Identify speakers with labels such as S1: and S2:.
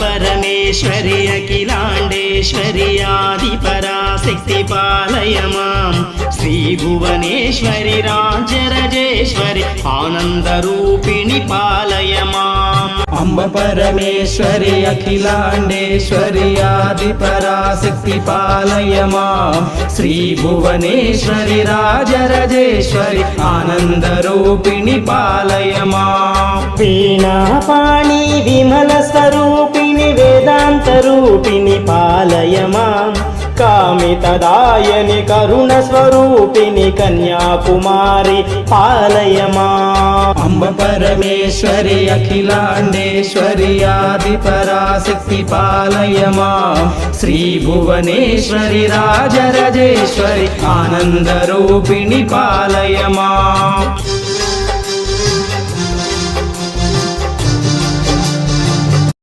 S1: పరమేశ్వరి అఖిలాండేశ్వరి ఆది పరాశక్తి పాలయ మాం శ్రీ భువనేశ్వరి రాజరాజేశ్వరి ఆనంద రూపిణి పాలయ మాం
S2: అంబ పరమేశ్వరి అఖిలాండేశ్వరి ఆది పరాశక్తి పాలయ మాం శ్రీ భువనేశ్వరి రాజరాజేశ్వరి రూపిణి పాలయ మాం
S1: కామితదాయని కరుణ స్వరూపిణి కన్యాకుమారి పాలయ మాం
S2: అంబ పరమేశ్వరి అఖిలాండేశ్వరి ఆది పరాశక్తి పాలయ మాం శ్రీ భువనేశ్వరి